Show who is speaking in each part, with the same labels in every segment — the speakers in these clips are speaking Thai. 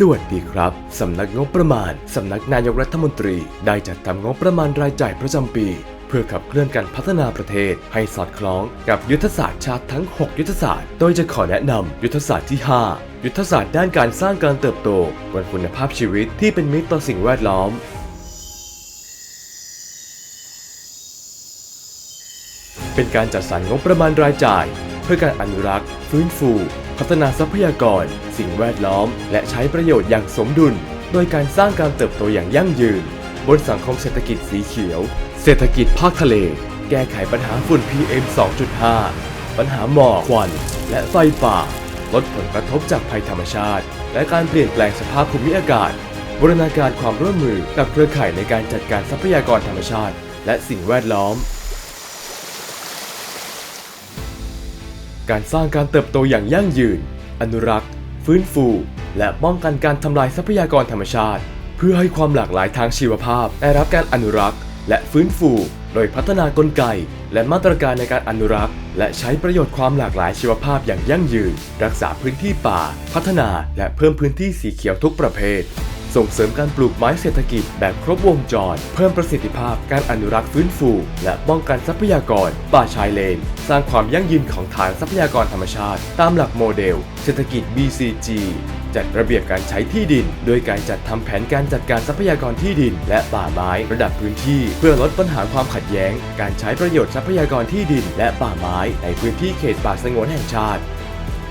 Speaker 1: สวัสดีครับ สำนักงบประมาณ สำนักนายกรัฐมนตรี ได้จัดทำงบประมาณรายจ่ายประจำปี เพื่อขับเคลื่อนการพัฒนาประเทศ ให้สอดคล้องกับยุทธศาสตร์ชาติทั้ง 6 ยุทธศาสตร์ โดยจะขอแนะนำยุทธศาสตร์ที่ 5 ยุทธศาสตร์ด้านการสร้างการเติบโตบนคุณภาพชีวิตที่เป็นมิตรต่อสิ่งแวดล้อมเป็นการจัดสรรงบประมาณรายจ่าย เพื่อการอนุรักษ์ ฟื้นฟู พัฒนาทรัพยากร สิ่งแวดล้อม และใช้ประโยชน์อย่างสมดุล โดยการสร้างการเติบโตอย่างยั่งยืน บนสังคมเศรษฐกิจสีเขียว เศรษฐกิจภาคทะเล แก้ไขปัญหาฝุ่น PM 2.5 ปัญหาหมอกควัน และไฟป่า ลดผลกระทบจากภัยธรรมชาติ และการเปลี่ยนแปลงสภาพภูมิอากาศบูรณาการความร่วมมือกับเครือข่ายในการจัดการทรัพยากรธรรมชาติ และสิ่งแวดล้อม การสร้างการเติบโตอย่างยั่งยืน อนุรักษ์ ฟื้นฟู และป้องกันการทำลายทรัพยากรธรรมชาติ เพื่อให้ความหลากหลายทางชีวภาพได้รับการอนุรักษ์ และฟื้นฟู โดยพัฒนากลไก และมาตรการในการอนุรักษ์ และใช้ประโยชน์ความหลากหลายชีวภาพอย่างยั่งยืน รักษาพื้นที่ป่า พัฒนา และเพิ่มพื้นที่สีเขียวทุกประเภท ส่งเสริมการปลูกไม้เศรษฐกิจแบบครบวงจร เพิ่มประสิทธิภาพการอนุรักษ์ฟื้นฟู และป้องกันทรัพยากร ป่าชายเลน สร้างความยั่งยืนของฐานทรัพยากรธรรมชาติ ตามหลักโมเดล เศรษฐกิจ BCG จัดระเบียบการใช้ที่ดิน โดยการจัดทำแผนการจัดการทรัพยากรที่ดิน และป่าไม้ระดับพื้นที่ เพื่อลดปัญหาความขัดแย้ง การใช้ประโยชน์ทรัพยากรที่ดิน และป่าไม้ในพื้นที่เขตป่าสงวนแห่งชาติ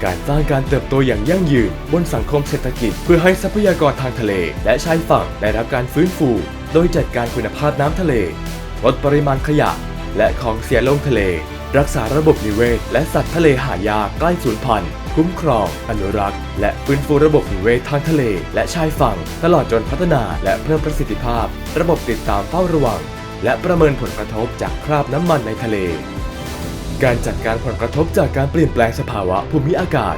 Speaker 1: การสร้างการเติบโตอย่างยั่งยืนบนสังคมเศรษฐกิจ เพื่อให้ทรัพยากรทางทะเล และชายฝั่งได้รับการฟื้นฟู โดยจัดการคุณภาพน้ำทะเลลดปริมาณขยะ และของเสียลงทะเล รักษาระบบนิเวศ และสัตว์ทะเลหายากใกล้สูญพันธุ์คุ้มครอง อนุรักษ์ และฟื้นฟูระบบนิเวศทางทะเล และชายฝั่ง ตลอดจนพัฒนาและเพิ่มประสิทธิภาพ ระบบติดตามเฝ้าระวัง และประเมินผลกระทบจากคราบน้ำมันในทะเล การจัดการผลกระทบจากการเปลี่ยนแปลงสภาวะภูมิอากาศ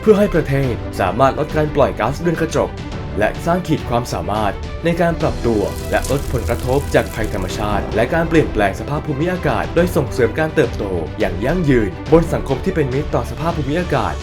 Speaker 1: เพื่อให้ประเทศสามารถลดการปล่อยก๊าซเรือนกระจก และสร้างขีดความสามารถในการปรับตัวและลดผลกระทบจากภัยธรรมชาติ และการเปลี่ยนแปลงสภาพภูมิอากาศ โดยส่งเสริมการเติบโตอย่างยั่งยืน บนสังคมที่เป็นมิตรต่อสภาพภูมิอากาศ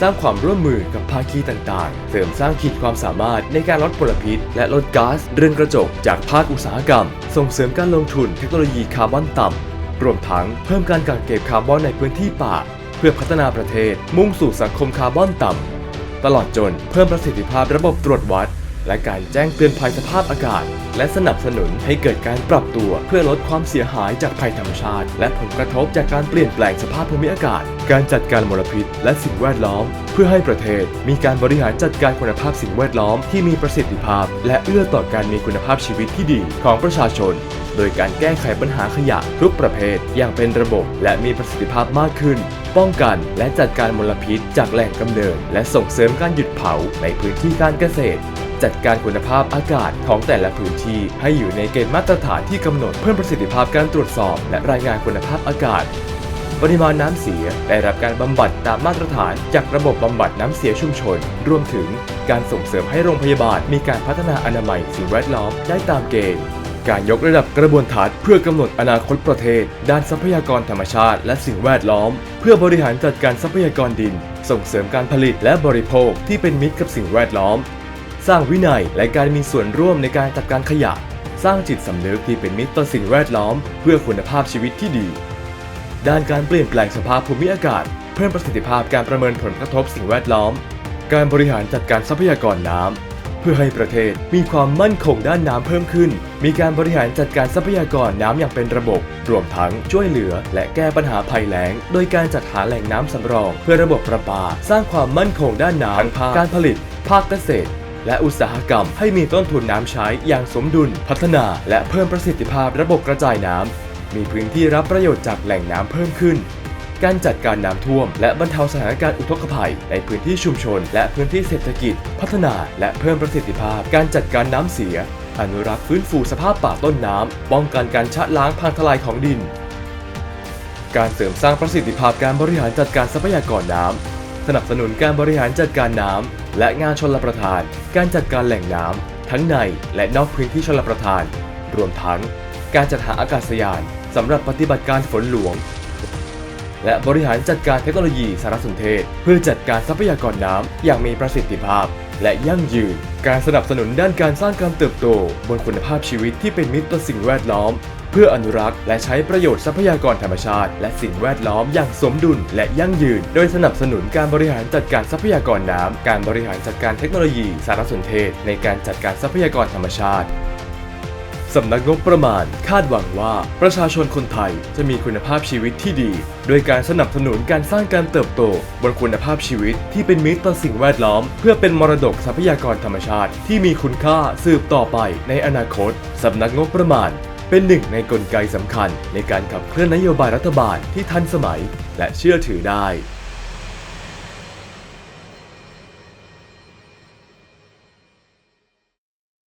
Speaker 1: สร้างความร่วมมือกับภาคีต่างๆ เสริมสร้างขีดความสามารถในการลดมลพิษ และลดก๊าซเรือนกระจก จากภาคอุตสาหกรรม ส่งเสริมการลงทุนเทคโนโลยีคาร์บอนต่ำ รวมทั้งเพิ่มการกักเก็บคาร์บอนในพื้นที่ป่า เพื่อพัฒนาประเทศมุ่งสู่สังคมคาร์บอนต่ำ ตลอดจนเพิ่มประสิทธิภาพระบบตรวจวัด และการแจ้งเตือนภัยสภาพอากาศ และสนับสนุนให้เกิดการปรับตัวเพื่อลดความเสียหายจากภัยธรรมชาติ และผลกระทบจากการเปลี่ยนแปลงสภาพภูมิอากาศ การจัดการมลพิษ และสิ่งแวดล้อม เพื่อให้ประเทศมีการบริหารจัดการคุณภาพสิ่งแวดล้อมที่มีประสิทธิภาพ และเอื้อต่อการมีคุณภาพชีวิตที่ดีของประชาชน โดยการแก้ไขปัญหาขยะทุกประเภทอย่างเป็นระบบและมีประสิทธิภาพมากขึ้น ป้องกันและจัดการมลพิษจากแหล่งกำเนิด และส่งเสริมการหยุดเผาในพื้นที่การเกษตร จัดการคุณภาพอากาศของแต่ละพื้นที่ ให้อยู่ในเกณฑ์มาตรฐานที่กำหนดเพิ่มประสิทธิภาพการตรวจสอบ และรายงานคุณภาพอากาศ ปริมาณน้ำเสียได้รับการบำบัดตามมาตรฐาน จากระบบบำบัดน้ำเสียชุมชน รวมถึงการส่งเสริมให้โรงพยาบาล มีการพัฒนาอนามัยสิ่งแวดล้อมได้ตามเกณฑ์การยกระดับกระบวนทัศน์เพื่อกำหนดอนาคตประเทศ ด้านทรัพยากรธรรมชาติและสิ่งแวดล้อม เพื่อบริหารจัดการทรัพยากรดิน ส่งเสริมการผลิตและบริโภคที่เป็นมิตรกับสิ่งแวดล้อม สร้างวินัยและการมีส่วนร่วมในการจัดการขยะ สร้างจิตสำนึกที่เป็นมิตรต่อสิ่งแวดล้อม เพื่อคุณภาพชีวิตที่ดี ด้านการเปลี่ยนแปลงสภาพภูมิอากาศ เพิ่มประสิทธิภาพการประเมินผลกระทบสิ่งแวดล้อม การบริหารจัดการทรัพยากรน้ำเพื่อให้ประเทศมีความมั่นคงด้านน้ำเพิ่มขึ้น มีการบริหารจัดการทรัพยากรน้ำอย่างเป็นระบบ รวมทั้งช่วยเหลือ และแก้ปัญหาภัยแล้ง โดยการจัดหาแหล่งน้ำสำรอง เพื่อระบบประปา สร้างความมั่นคงด้านน้ำทั้งภาคการผลิต ภาคเกษตร และอุตสาหกรรม ให้มีต้นทุนน้ำใช้อย่างสมดุล พัฒนา และเพิ่มประสิทธิภาพระบบกระจายน้ำ มีพื้นที่รับประโยชน์จากแหล่งน้ำเพิ่มขึ้น การจัดการน้ำท่วม และบรรเทาสถานการณ์อุทกภัย ในพื้นที่ชุมชน และพื้นที่เศรษฐกิจ พัฒนา และเพิ่มประสิทธิภาพ การจัดการน้ำเสีย อนุรักษ์ฟื้นฟูสภาพป่าต้นน้ำป้องกันการชะล้างพังทลายของดินการเสริมสร้างประสิทธิภาพการบริหารจัดการทรัพยากรน้ำ สนับสนุนการบริหารจัดการน้ำและงานชลประทาน การจัดการแหล่งน้ำทั้งในและนอกพื้นที่ชลประทาน รวมทั้ง การจัดหาอากาศยานสำหรับปฏิบัติการฝนหลวง และบริหารจัดการเทคโนโลยีสารสนเทศ เพื่อจัดการทรัพยากรน้ำอย่างมีประสิทธิภาพ และยั่งยืน การสนับสนุนด้านการสร้างการเติบโต บนคุณภาพชีวิตที่เป็นมิตรต่อสิ่งแวดล้อม เพื่ออนุรักษ์และใช้ประโยชน์ทรัพยากรธรรมชาติ และสิ่งแวดล้อมอย่างสมดุลและยั่งยืน โดยสนับสนุนการบริหารจัดการทรัพยากรน้ำ การบริหารจัดการเทคโนโลยี สารสนเทศ ในการจัดการทรัพยากรธรรมชาติสำนักงบประมาณคาดหวังว่าประชาชนคนไทยจะมีคุณภาพชีวิตที่ดี โดยการสนับสนุนการสร้างการเติบโต บนคุณภาพชีวิตที่เป็นมิตรต่อสิ่งแวดล้อม เพื่อเป็นมรดกทรัพยากรธรรมชาติ ที่มีคุณค่าสืบต่อไปในอนาคตสำนักงบประมาณ เป็นหนึ่งในกลไกสำคัญในการขับเคลื่อนนโยบายรัฐบาลที่ทันสมัยและเชื่อถือได้